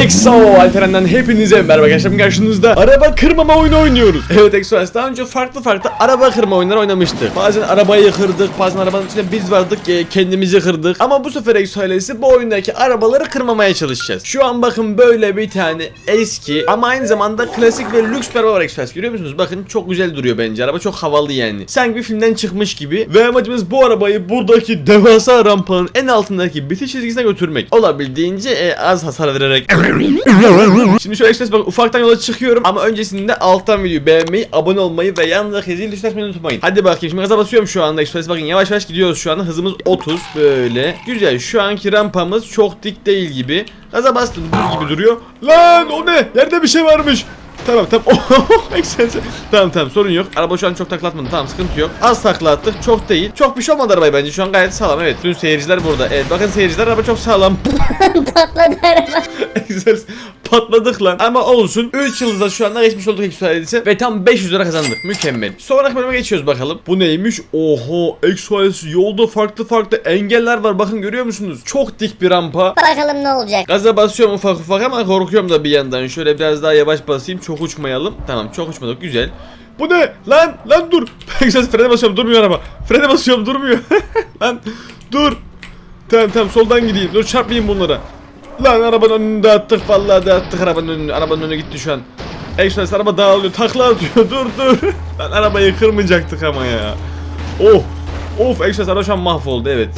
Exo Alperen'den hepinize merhaba arkadaşlar karşınızda araba kırmama oyunu oynuyoruz. Evet Exo daha önce farklı farklı araba kırma oyunları oynamıştık. Bazen arabayı kırdık, bazen arabanın içinde biz vardık, e, kendimizi kırdık. Ama bu sefer Exo bu oyundaki arabaları kırmamaya çalışacağız. Şu an bakın böyle bir tane eski ama aynı zamanda klasik ve lüks bir araba var Exo Görüyor musunuz? Bakın çok güzel duruyor bence. Araba çok havalı yani. Sanki bir filmden çıkmış gibi. Ve amacımız bu arabayı buradaki devasa rampanın en altındaki bitiş çizgisine götürmek. Olabildiğince e, az hasar vererek Şimdi şöyle işte bak ufaktan yola çıkıyorum ama öncesinde alttan videoyu beğenmeyi, abone olmayı ve yanındaki zil basmayı unutmayın. Hadi bakayım şimdi gaza basıyorum şu anda Express bakın yavaş yavaş gidiyoruz şu anda hızımız 30 böyle. Güzel şu anki rampamız çok dik değil gibi. Gaza bastım düz gibi duruyor. Lan o ne? Yerde bir şey varmış. Tamam tamam. Excellent. tamam tamam sorun yok. Araba şu an çok taklatmadı. Tamam sıkıntı yok. Az takla attık. Çok değil. Çok bir şey olmadı arabaya bence. Şu an gayet sağlam. Evet. Dün seyirciler burada. Evet bakın seyirciler araba çok sağlam. Patladı araba. Patladık lan. Ama olsun. 3 yıldızda şu anda geçmiş olduk Exoales'e ve tam 500 lira kazandık. Mükemmel. Sonraki bölüme geçiyoruz bakalım. Bu neymiş? Oho. Exoales yolda farklı farklı engeller var. Bakın görüyor musunuz? Çok dik bir rampa. Bakalım ne olacak. Gaza basıyorum ufak ufak ama korkuyorum da bir yandan. Şöyle biraz daha yavaş basayım. Çok uçmayalım. Tamam çok uçmadık. Güzel. Bu ne? Lan lan dur. Güzel frene basıyorum durmuyor araba. Frene basıyorum durmuyor. lan dur. Tamam tamam soldan gideyim. Dur çarpmayayım bunlara. Lan arabanın önünü dağıttık vallahi dağıttık arabanın önünü. Arabanın önü gitti şu an. Express araba dağılıyor. Takla atıyor. Dur dur. Lan arabayı kırmayacaktık ama ya. Oh. Of Express araba şu an mahvoldu evet.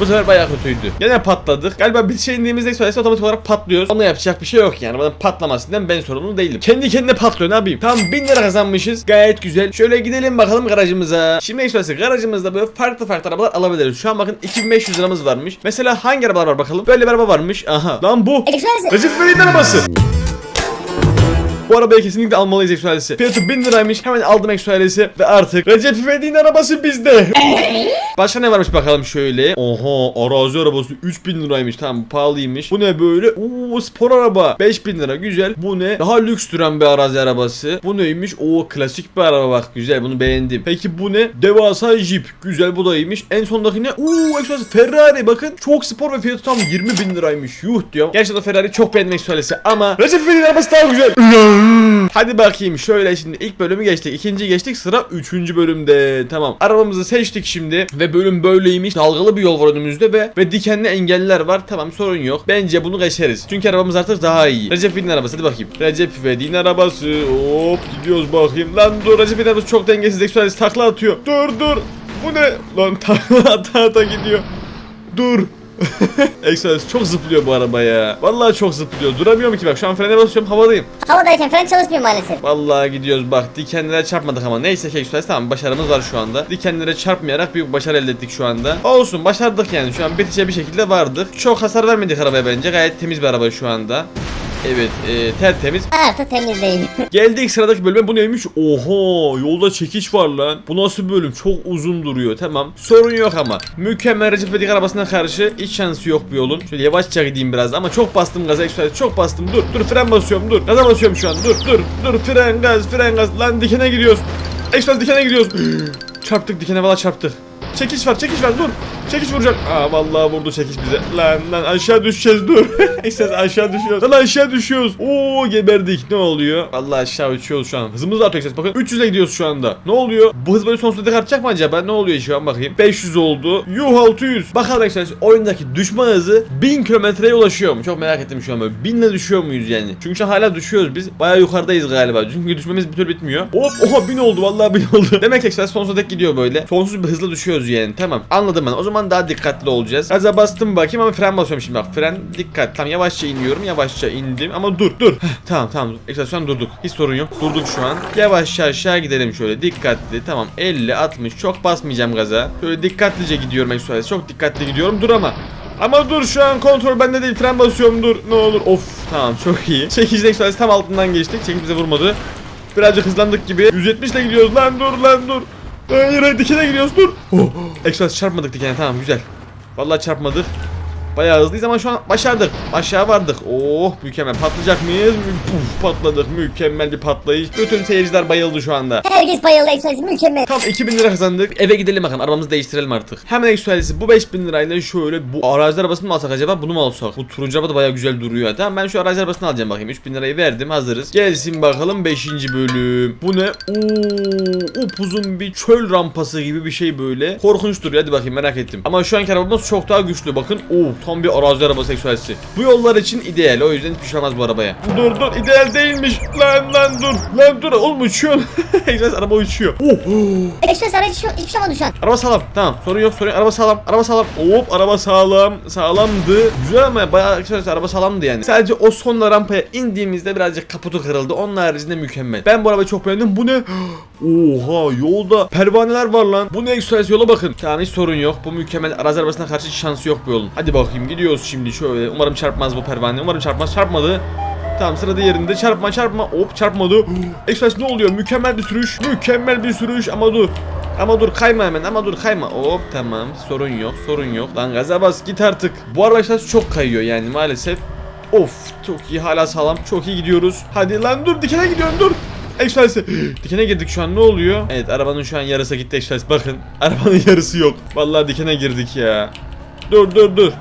Bu sefer bayağı kötüydü. Gene patladık. Galiba bir şey indiğimizde söylese otomatik olarak patlıyoruz. Ona yapacak bir şey yok yani. Bana patlamasından ben sorumlu değilim. Kendi kendine patlıyor ne yapayım. Tam 1000 lira kazanmışız. Gayet güzel. Şöyle gidelim bakalım garajımıza. Şimdi Express'e garajımızda böyle farklı farklı arabalar alabiliriz. Şu an bakın 2500 liramız varmış. Mesela hangi arabalar var bakalım. Böyle bir araba varmış. Aha. Lan bu. Recep İvedik'in arabası. Bu arabayı kesinlikle almalıyız Eksualesi. Fiyatı 1000 liraymış. Hemen aldım Eksualesi ve artık Recep İvedik'in arabası bizde. Başka ne varmış bakalım şöyle. Oha arazi arabası 3000 liraymış. Tamam pahalıymış. Bu ne böyle? Oo spor araba. 5000 lira güzel. Bu ne? Daha lüks duran bir arazi arabası. Bu neymiş? Oo klasik bir araba bak güzel bunu beğendim. Peki bu ne? Devasa Jeep. Güzel bu da iyiymiş. En sondaki ne? Oo Exualesi Ferrari bakın. Çok spor ve fiyatı tam 20 bin liraymış. Yuh diyorum. Gerçekten Ferrari çok beğendim Exualesi ama Recep İvedik'in arabası daha güzel. Hadi bakayım şöyle şimdi ilk bölümü geçtik. ikinciyi geçtik sıra üçüncü bölümde. Tamam. Arabamızı seçtik şimdi ve bölüm böyleymiş. Dalgalı bir yol var önümüzde ve ve dikenli engeller var. Tamam sorun yok. Bence bunu geçeriz. Çünkü arabamız artık daha iyi. Recep İvedik'in arabası hadi bakayım. Recep İvedik'in arabası. Hop gidiyoruz bakayım. Lan dur Recep İvedik'in arabası çok dengesiz. Eksualist takla atıyor. Dur dur. Bu ne? Lan takla ata ata gidiyor. Dur. Exodus çok zıplıyor bu araba ya. Vallahi çok zıplıyor. Duramıyorum ki bak şu an frene basıyorum havadayım. Havadayken fren çalışmıyor maalesef. Vallahi gidiyoruz bak dikenlere çarpmadık ama neyse ki Exodus tamam başarımız var şu anda. Dikenlere çarpmayarak büyük başarı elde ettik şu anda. Olsun başardık yani şu an bitişe bir şekilde vardık. Çok hasar vermedik arabaya bence gayet temiz bir araba şu anda. Evet e, tertemiz. Artık temiz değil. Geldik sıradaki bölüme bu neymiş? Oha yolda çekiç var lan. Bu nasıl bölüm? Çok uzun duruyor tamam. Sorun yok ama. Mükemmel Recep İvedik arabasına karşı hiç şansı yok bu yolun. Şöyle yavaşça gideyim biraz ama çok bastım gaza Express çok bastım. Dur dur fren basıyorum dur. Gaza basıyorum şu an dur dur dur fren gaz fren gaz. Lan dikene gidiyoruz. Express dikene gidiyoruz. çarptık dikene valla çarptık. Çekiç var çekiç var dur. Çekiç vuracak. Aa vallahi vurdu çekiç bize. Lan lan aşağı düşeceğiz dur. Express aşağı düşüyoruz. Lan aşağı düşüyoruz. Oo geberdik. Ne oluyor? Vallahi aşağı uçuyoruz şu an. Hızımız da artıyor. Bakın 300'e gidiyoruz şu anda. Ne oluyor? Bu hız böyle sonsuza dek artacak mı acaba? Ne oluyor şu an bakayım. 500 oldu. Yuh 600. Bakalım Express oyundaki düşme hızı 1000 kilometreye ulaşıyor mu? Çok merak ettim şu an böyle. 1000 ile düşüyor muyuz yani? Çünkü şu an hala düşüyoruz biz. Bayağı yukarıdayız galiba. Çünkü düşmemiz bir türlü bitmiyor. Hop oha 1000 oldu. Vallahi 1000 oldu. Demek ki Express sonsuza dek gidiyor böyle. Sonsuz bir hızla düşüyoruz yani. Tamam. Anladım ben. O zaman daha dikkatli olacağız. Gaza bastım bakayım ama fren basıyorum şimdi bak. Fren dikkat. Tamam yavaşça iniyorum. Yavaşça indim. Ama dur dur. Tamam tamam. An durduk. Hiç sorun yok. Durduk şu an. Yavaşça aşağı gidelim şöyle. Dikkatli. Tamam 50 60 çok basmayacağım gaza. Şöyle dikkatlice gidiyorum Express. Çok dikkatli gidiyorum. Dur ama. Ama dur şu an kontrol bende değil. Fren basıyorum dur. Ne olur. Of tamam çok iyi. Çekici Express tam altından geçtik. Çekici bize vurmadı. Birazcık hızlandık gibi. 170 ile gidiyoruz lan dur lan dur. Hayır hayır dikine gidiyoruz dur. Oh. Express çarpmadık dikene tamam güzel. Vallahi çarpmadık. Bayağı hızlıyız ama şu an başardık. Aşağı vardık. Oh mükemmel. Patlayacak mıyız? Puf patladık. Mükemmel bir patlayış. Bütün seyirciler bayıldı şu anda. Herkes bayıldı Express mükemmel. Tam 2000 lira kazandık. Eve gidelim bakalım. Arabamızı değiştirelim artık. Hemen eksualisi bu 5000 lirayla şöyle bu arazi arabasını mı alsak acaba? Bunu mu alsak? Bu turuncu araba da bayağı güzel duruyor. Tamam ben şu arazi arabasını alacağım bakayım. 3000 lirayı verdim. Hazırız. Gelsin bakalım 5. bölüm. Bu ne? Oo, upuzun bir çöl rampası gibi bir şey böyle. Korkunç duruyor. Hadi bakayım merak ettim. Ama şu anki arabamız çok daha güçlü. Bakın. Oo, tam bir arazi arabası eksualisi. Bu yollar için ideal. O yüzden hiçbir şey olmaz bu arabaya. Dur dur ideal değilmiş. Lan lan dur. Lan dur. Oğlum uçuyor. Eksualisi araba uçuyor. Oh. Express araç hiç, hiçbir şey olmadı şu an. Araba sağlam. Tamam. Sorun yok. Sorun yok. Araba sağlam. Araba sağlam. Hop araba sağlam. Sağlamdı. Güzel ama bayağı arkadaşlar araba sağlamdı yani. Sadece o sonla rampaya indiğimizde birazcık kaputu kırıldı. Onun haricinde mükemmel. Ben bu arabayı çok beğendim. Bu ne? Oha yolda pervaneler var lan. Bu ne egzersiz yola bakın. Tamam hiç sorun yok. Bu mükemmel arazi arabasına karşı hiç şansı yok bu yolun. Hadi bakayım gidiyoruz şimdi şöyle. Umarım çarpmaz bu pervane. Umarım çarpmaz. Çarpmadı. Tamam sırada yerinde. Çarpma çarpma. Hop çarpmadı. Express ne oluyor? Mükemmel bir sürüş. Mükemmel bir sürüş. Ama dur. Ama dur kayma hemen. Ama dur kayma. Hop tamam. Sorun yok sorun yok. Lan gaza bas git artık. Bu Express çok kayıyor yani maalesef. Of çok iyi. Hala sağlam. Çok iyi gidiyoruz. Hadi lan dur dikene gidiyorsun dur Express'e dikene girdik şu an ne oluyor Evet arabanın şu an yarısı gitti Express bakın arabanın yarısı yok Vallahi dikene girdik ya Dur dur dur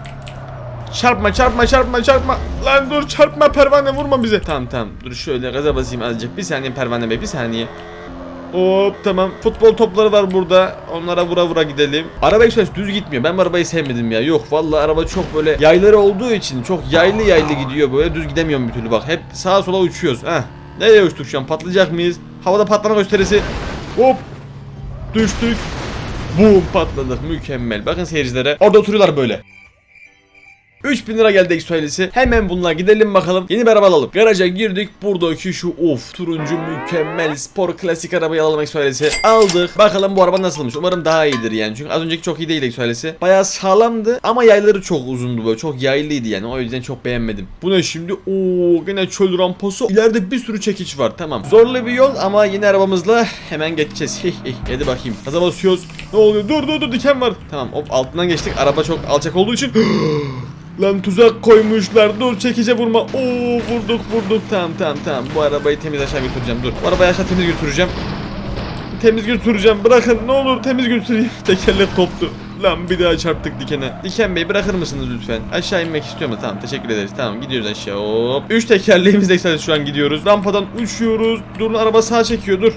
Çarpma çarpma çarpma çarpma. Lan dur çarpma pervane vurma bize. Tamam tamam dur şöyle gaza basayım azıcık. Bir saniye pervane bey bir saniye. Hop tamam. Futbol topları var burada. Onlara vura vura gidelim. Araba Express düz gitmiyor. Ben bu arabayı sevmedim ya. Yok vallahi araba çok böyle yayları olduğu için çok yaylı yaylı gidiyor böyle. Düz gidemiyorum bir türlü bak. Hep sağa sola uçuyoruz. Heh. Nereye uçtuk şu an? Patlayacak mıyız? Havada patlama gösterisi. Hop. Düştük. Boom patladık. Mükemmel. Bakın seyircilere. Orada oturuyorlar böyle. 3000 lira geldi Exoalesi. Hemen bununla gidelim bakalım. Yeni bir araba alalım. Garaja girdik. Buradaki şu of turuncu mükemmel spor klasik arabayı alalım Exoalesi. Aldık. Bakalım bu araba nasılmış. Umarım daha iyidir yani. Çünkü az önceki çok iyi değil Exoalesi. Bayağı sağlamdı ama yayları çok uzundu böyle. Çok yaylıydı yani. O yüzden çok beğenmedim. Bu ne şimdi? Oo gene çöl rampası. İleride bir sürü çekiç var. Tamam. Zorlu bir yol ama yeni arabamızla hemen geçeceğiz. Hadi bakayım. Gaza basıyoruz. Ne oluyor? Dur dur dur diken var. Tamam hop altından geçtik. Araba çok alçak olduğu için Lan tuzak koymuşlar. Dur çekice vurma. Oo vurduk vurduk. Tamam tamam tamam. Bu arabayı temiz aşağı götüreceğim. Dur. Bu arabayı aşağı temiz götüreceğim. Temiz götüreceğim. Bırakın ne olur temiz götüreyim. Tekerlek koptu. Lan bir daha çarptık dikene. Diken Bey bırakır mısınız lütfen? Aşağı inmek istiyor mu? Tamam teşekkür ederiz. Tamam gidiyoruz aşağı. Hop. Üç tekerleğimizle sadece şu an gidiyoruz. Rampadan uçuyoruz. Dur araba sağa çekiyor dur.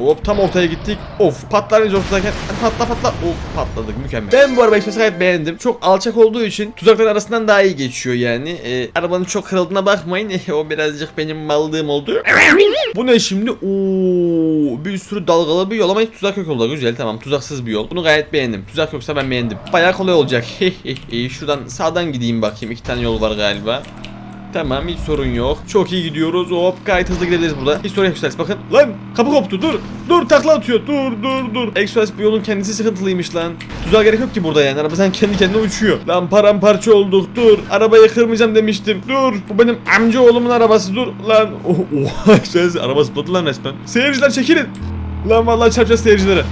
Hop tam ortaya gittik. Of patlarınca ortadayken patla patla. Of patladık mükemmel. Ben bu arabayı gayet beğendim. Çok alçak olduğu için tuzakların arasından daha iyi geçiyor yani. Ee, arabanın çok kırıldığına bakmayın. o birazcık benim mallığım oldu. bu ne şimdi? Oo, bir sürü dalgalı bir yol ama hiç tuzak yok yolda. Güzel tamam tuzaksız bir yol. Bunu gayet beğendim. Tuzak yoksa ben beğendim. Bayağı kolay olacak. Şuradan sağdan gideyim bakayım. İki tane yol var galiba. Tamam hiç sorun yok. Çok iyi gidiyoruz. Hop gayet hızlı gidebiliriz burada. Hiç sorun yok Express. Bakın. Lan kapı koptu. Dur. Dur takla atıyor. Dur dur dur. Express bu yolun kendisi sıkıntılıymış lan. Tuzağa gerek yok ki burada yani. Araba sen kendi kendine uçuyor. Lan paramparça olduk. Dur. Arabayı kırmayacağım demiştim. Dur. Bu benim amca oğlumun arabası. Dur. Lan. Oh, oh. Express araba zıpladı lan resmen. Seyirciler çekilin. Lan vallahi çarpacağız seyircilere.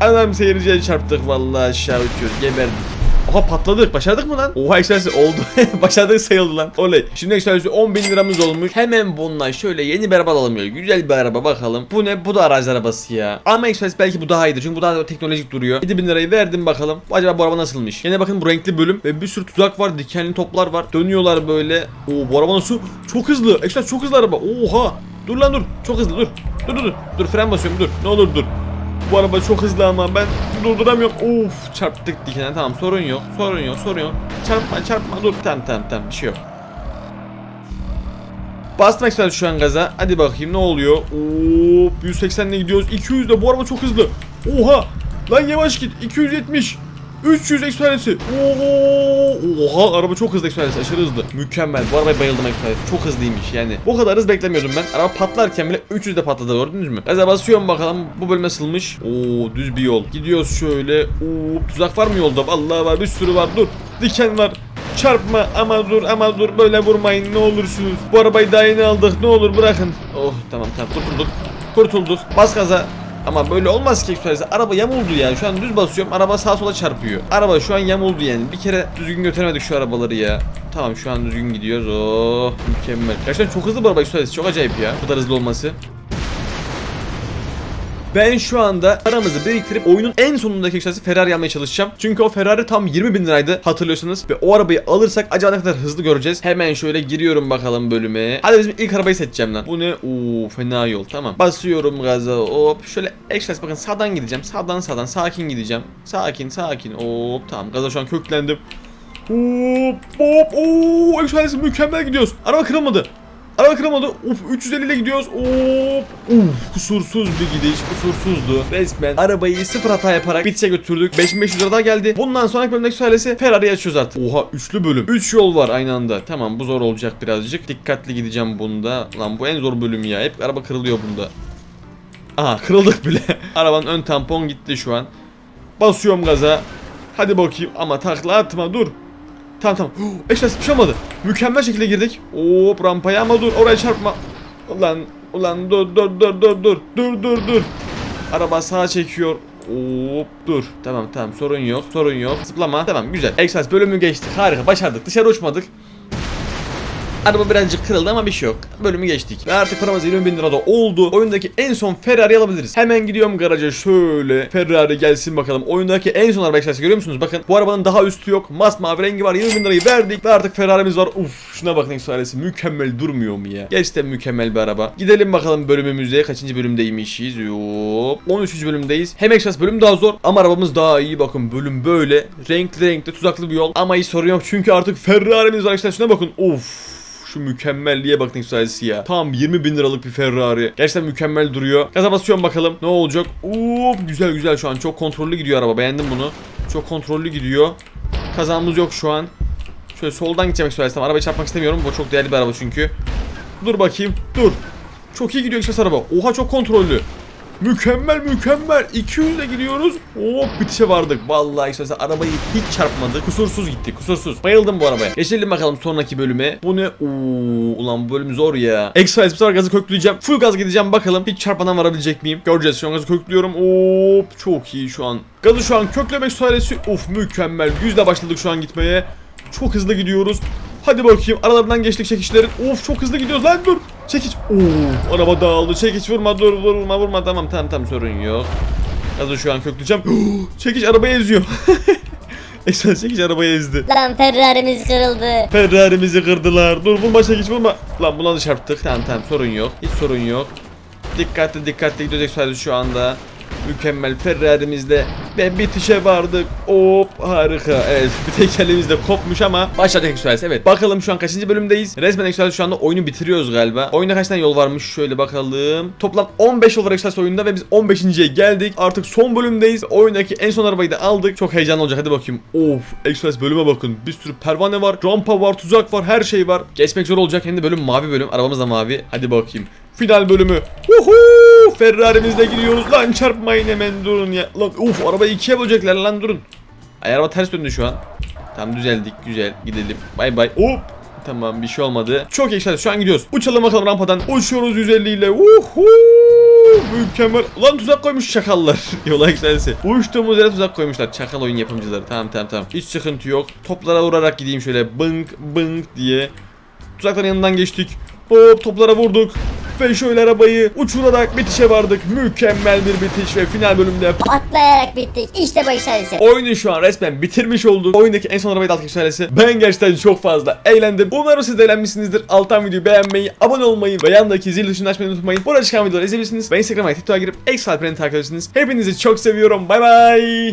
Adam seyirciye çarptık vallahi aşağı uçuyoruz. Geberdik. Oha patladık. Başardık mı lan? Oha Excelsior oldu. Başardık sayıldı lan. Oley. Şimdi Excelsior 10 bin liramız olmuş. Hemen bundan şöyle yeni bir araba alalım böyle. Güzel bir araba bakalım. Bu ne? Bu da arazi arabası ya. Ama Excelsior belki bu daha iyidir. Çünkü bu daha teknolojik duruyor. 7 bin lirayı verdim bakalım. Acaba bu araba nasılmış? Yine bakın bu renkli bölüm. Ve bir sürü tuzak var. Dikenli toplar var. Dönüyorlar böyle. Oo bu araba nasıl? Çok hızlı. Excelsior çok hızlı araba. Oha. Dur lan dur. Çok hızlı dur. Dur dur dur. Dur fren basıyorum dur. Ne olur dur. Bu araba çok hızlı ama ben durduramıyorum. Of çarptık dikene tamam sorun yok. Sorun yok sorun yok. Çarpma çarpma dur. Tamam tamam tamam bir şey yok. Bastım ekstra şu an gaza. Hadi bakayım ne oluyor? Oo 180 ile gidiyoruz. 200 de bu araba çok hızlı. Oha. Lan yavaş git. 270. 300 ekstralesi. Oo, oha araba çok hızlı ekstralesi aşırı hızlı. Mükemmel. Bu arabaya bayıldım ekstralesi. Çok hızlıymış yani. Bu kadar hız beklemiyordum ben. Araba patlarken bile 300'de patladı gördünüz mü? Gaza basıyorum bakalım bu bölüm nasılmış. Oo düz bir yol. Gidiyoruz şöyle. Oo tuzak var mı yolda? Vallahi var bir sürü var. Dur. Diken var. Çarpma ama dur ama dur böyle vurmayın ne olursunuz. Bu arabayı daha yeni aldık ne olur bırakın. Oh tamam tamam kurtulduk. Kurtulduk. Bas gaza. Ama böyle olmaz ki Express. Araba yamuldu ya. Şu an düz basıyorum. Araba sağa sola çarpıyor. Araba şu an yamuldu yani. Bir kere düzgün götüremedik şu arabaları ya. Tamam şu an düzgün gidiyoruz. Oh mükemmel. Gerçekten çok hızlı bu araba Express. Çok acayip ya. Bu kadar hızlı olması. Ben şu anda paramızı biriktirip oyunun en sonundaki yükselsi Ferrari almaya çalışacağım. Çünkü o Ferrari tam 20 bin liraydı hatırlıyorsunuz. Ve o arabayı alırsak acaba ne kadar hızlı göreceğiz. Hemen şöyle giriyorum bakalım bölüme. Hadi bizim ilk arabayı seçeceğim lan. Bu ne? Oo fena yol tamam. Basıyorum gaza hop. Şöyle Express bakın sağdan gideceğim. Sağdan sağdan sakin gideceğim. Sakin sakin hop tamam. Gaza şu an köklendim. Hop hop Express mükemmel gidiyoruz. Araba kırılmadı. Araba kırılmadı. Uf 350 ile gidiyoruz. Hop. Uf kusursuz bir gidiş. Kusursuzdu. Resmen arabayı sıfır hata yaparak bitse götürdük. 5500 lira daha geldi. Bundan sonraki bölümdeki söylesi Ferrari'yi açıyoruz artık. Oha üçlü bölüm. 3 yol var aynı anda. Tamam bu zor olacak birazcık. Dikkatli gideceğim bunda. Lan bu en zor bölüm ya. Hep araba kırılıyor bunda. Aha kırıldık bile. Arabanın ön tampon gitti şu an. Basıyorum gaza. Hadi bakayım ama takla atma dur. Tamam tamam. Eşles bir şey olmadı. Mükemmel şekilde girdik. Hop rampaya ama dur oraya çarpma. Ulan ulan dur dur dur dur dur dur dur dur. Araba sağa çekiyor. Hop dur. Tamam tamam sorun yok sorun yok. Zıplama. Tamam güzel. Express bölümü geçtik. Harika başardık. Dışarı uçmadık. Araba birazcık kırıldı ama bir şey yok. Bölümü geçtik. Ve artık paramız 20 bin lirada oldu. Oyundaki en son Ferrari alabiliriz. Hemen gidiyorum garaja şöyle. Ferrari gelsin bakalım. Oyundaki en son araba ekstrası görüyor musunuz? Bakın bu arabanın daha üstü yok. Masmavi rengi var. 20 bin lirayı verdik. Ve artık Ferrari'miz var. Uf şuna bakın ekstrası. Mükemmel durmuyor mu ya? Gerçekten mükemmel bir araba. Gidelim bakalım bölümümüze. Kaçıncı bölümdeymişiz? Yok. 13. bölümdeyiz. Hem ekstras bölüm daha zor ama arabamız daha iyi. Bakın bölüm böyle. Renkli renkli tuzaklı bir yol. Ama hiç sorun yok. Çünkü artık Ferrari'miz var arkadaşlar. Şuna bakın. Of. Şu mükemmelliğe bakın sayısı ya. Tam 20 bin liralık bir Ferrari. Gerçekten mükemmel duruyor. Gaza basıyorum bakalım. Ne olacak? Oo güzel güzel şu an. Çok kontrollü gidiyor araba. Beğendim bunu. Çok kontrollü gidiyor. Kazamız yok şu an. Şöyle soldan gideceğim istiyorsam. Arabayı çarpmak istemiyorum. Bu çok değerli bir araba çünkü. Dur bakayım. Dur. Çok iyi gidiyor Express araba. Oha çok kontrollü. Mükemmel mükemmel. 200 ile gidiyoruz. Hop bitişe vardık. Vallahi işte arabayı hiç çarpmadı. Kusursuz gitti. Kusursuz. Bayıldım bu arabaya. Geçelim bakalım sonraki bölüme. Bu ne? Oo, ulan bu bölüm zor ya. Express bu sefer gazı kökleyeceğim. Full gaz gideceğim bakalım. Hiç çarpmadan varabilecek miyim? Göreceğiz. Şu an gazı köklüyorum. Hop çok iyi şu an. Gazı şu an köklemek süresi. Of mükemmel. Yüzle başladık şu an gitmeye. Çok hızlı gidiyoruz. Hadi bakayım aralarından geçtik çekişlerin. Of çok hızlı gidiyoruz lan dur. Çekiç. Oo araba dağıldı. Çekiç vurma dur vurma vurma tamam tamam tamam sorun yok. Gazı şu an kökleyeceğim. çekiç arabayı eziyor. Esas çekiç arabayı ezdi. Lan Ferrari'miz kırıldı. Ferrari'mizi kırdılar. Dur vurma çekiç vurma. Lan buna da çarptık. Tamam tamam sorun yok. Hiç sorun yok. Dikkatli dikkatli gidiyoruz sadece şu anda. Mükemmel Ferrari'mizde ve bitişe vardık. Hop harika. Evet bir tek elimizde kopmuş ama başladık Express. Evet bakalım şu an kaçıncı bölümdeyiz. Resmen Express şu anda oyunu bitiriyoruz galiba. Oyunda kaç tane yol varmış şöyle bakalım. Toplam 15 yol var Express oyunda ve biz 15.ye geldik. Artık son bölümdeyiz. Oyundaki en son arabayı da aldık. Çok heyecanlı olacak hadi bakayım. Of Express bölüme bakın. Bir sürü pervane var. Rampa var, tuzak var, her şey var. Geçmek zor olacak. Hem de bölüm mavi bölüm. Arabamız da mavi. Hadi bakayım. Final bölümü. Uhu! Ferrari'mizle gidiyoruz. Lan çarpmayın hemen durun ya. Lan uf arabayı ikiye bölecekler lan durun. Ay araba ters döndü şu an. Tamam düzeldik güzel gidelim. Bay bay. Hop. Tamam bir şey olmadı. Çok iyi şu an gidiyoruz. Uçalım bakalım rampadan. Uçuyoruz 150 ile. Uhu! Mükemmel. Lan tuzak koymuş çakallar. Yola yükselsi. Uçtuğumuz yere tuzak koymuşlar. Çakal oyun yapımcıları. Tamam tamam tamam. Hiç sıkıntı yok. Toplara vurarak gideyim şöyle. Bınk bınk diye. Tuzakların yanından geçtik. Hop toplara vurduk. Ve şöyle arabayı uçurarak bitişe vardık. Mükemmel bir bitiş ve final bölümde Atlayarak bittik. İşte ekstrası. Oyunu şu an resmen bitirmiş olduk. Oyundaki en son arabayı da aldık yükselesi. Ben gerçekten çok fazla eğlendim. Umarım siz de eğlenmişsinizdir. Alttan videoyu beğenmeyi, abone olmayı ve yandaki zil tuşunu açmayı unutmayın. Burada çıkan videoları izleyebilirsiniz. Ve Instagram'a, TikTok'a girip Extra Alperen'i takip edebilirsiniz. Hepinizi çok seviyorum. Bay bay.